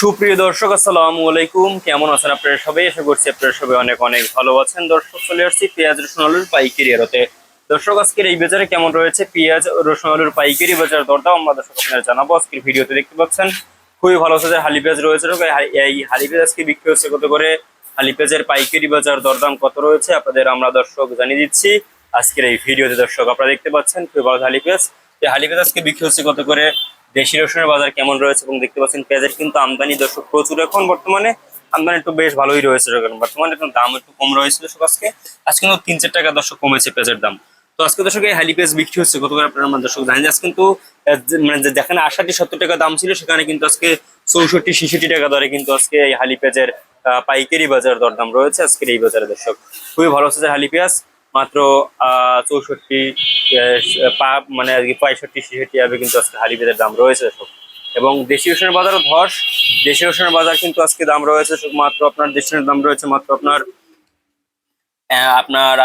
সুপ্রিয় দর্শক, আসসালামু আলাইকুম। কেমন আছেন আপনারা সবাই? আশা করছি আপনারা সবাই অনেক অনেক ভালো আছেন। দর্শক, চলে আসছি পেঁয়াজ, রসুন, আলুর পাইকারি আড়তে। দর্শক, আজকের এই বাজারে কেমন রয়েছে? পেঁয়াজ, রসুন, আলুর পাইকারি বাজার দরদাম আমরা দর্শক আপনারা জানাব। আজকের ভিডিওতে দেখতে পাচ্ছেন, খুবই ভালো সাইজের হালি পেঁয়াজ রয়েছে। এই হালি পেঁয়াজ আজকে বিক্রি হচ্ছে কত করে? হালি পেঁয়াজের পাইকারি বাজার দরদাম কত রয়েছে? আপনাদের আমরা দর্শক জানিয়ে দিচ্ছি আজকের এই ভিডিওতে। দর্শক, আপনারা দেখতে পাচ্ছেন, খুবই ভালো হালি পেঁয়াজ। এই হালি পেঁয়াজ আজকে বিক্রি হচ্ছে কত করে? দেশি রসুনের বাজার কেমন রয়েছে এবং দেখতে পাচ্ছেন পেঁয়াজের কিন্তু আমদানি দর্শক প্রচুর। এখন বর্তমানে আমদানি একটু বেশ ভালোই রয়েছে বর্তমানে একটু দাম একটু কম রয়েছে দর্শক আজকে। আজকে কিন্তু তিন চার টাকা দর্শক কমেছে পেঁয়াজের দাম। তো আজকে দর্শক এই হালি পেঁয়াজ বিক্রি হচ্ছে। কত করে আপনারা আমার দর্শক জানেন যে আজকে কিন্তু মানে যেখানে আষাটি সত্তর টাকা দাম ছিল, সেখানে কিন্তু আজকে চৌষট্টি, ছেষট্টি টাকা দরে কিন্তু আজকে এই হালি পেঁয়াজের পাইকারি বাজার দরদাম রয়েছে আজকের এই বাজারে দর্শক। খুবই ভালো সাইজের হালি পেঁয়াজ। মাত্র চৌষট্টি পা- মানে আজকে পঁয়ষট্টি, ছেষট্টি হবে কিন্তু আজকে হালি পেঁয়াজের দাম রয়েছে দর্শক এবং দেশি রসুনের বাজারও ধস। দেশি রসুনের বাজার কিন্তু আজকে দাম রয়েছে মাত্র আপনার, দেশি দাম রয়েছে মাত্র আপনার আপনার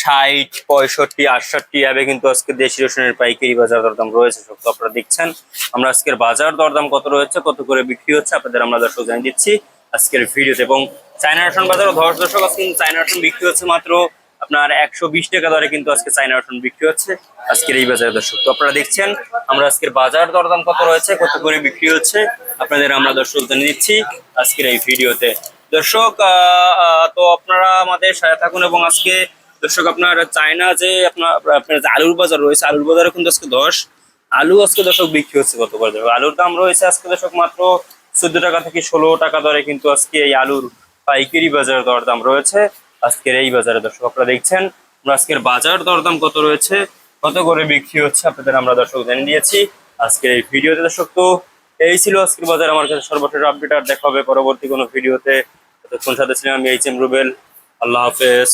ষাট, পঁয়ষট্টি, আটষট্টি হবে কিন্তু আজকে দেশি রসুনের পাইকারি বাজার দরদাম রয়েছে সব। তো আপনারা দেখছেন, আমরা আজকের বাজার দরদাম কত রয়েছে, কত করে বিক্রি হচ্ছে আপনাদের আমরা দর্শক জানিয়ে দিচ্ছি আজকের ভিডিওতে। এবং চায়না রসুন বাজারও ধস। দর্শক, আজকে চায়না রসুন বিক্রি হচ্ছে মাত্র আপনার একশো বিশ টাকা দরে কিন্তু আজকে চায়না রসুন বিক্রি হচ্ছে, আজকের এই বাজারে দর্শক। তো আপনারা দেখছেন, আমরা আজকের বাজার দরদাম কত রয়েছে, কত করে বিক্রি হচ্ছে, আপনাদের আমরা দর্শক জানিয়ে দিচ্ছি আজকের এই ভিডিওতে। দর্শক তো আপনারা আমাদের সাথে থাকুন এবং আজকে দর্শক, আপনার চায়না যে আপনার আপনার যে আলুর বাজার রয়েছে, আলুর বাজারে কিন্তু আজকে দশ, আলু আজকে দর্শক বিক্রি হচ্ছে কত করে? আলুর দাম রয়েছে আজকে দর্শক মাত্র চোদ্দ টাকা থেকে ষোলো টাকা দরে কিন্তু আজকে এই আলুর পাইকারি বাজার দরদাম রয়েছে। আজকের এই বাজারে দর্শক আপনারা দেখছেন আজকের বাজার দরদাম কত রয়েছে, কত করে বিক্রি হচ্ছে আপনাদের আমরা দর্শক জানিয়ে দিয়েছি আজকের এই ভিডিওতে দর্শক তো এই ছিল আজকের বাজার, আমার কাছে সর্বশেষ আপডেট আর দেখা হবে পরবর্তী কোনো ভিডিওতে। ততক্ষণ সাথে ছিলাম আমি এইচ এম রুবেল আল্লাহ হাফেজ।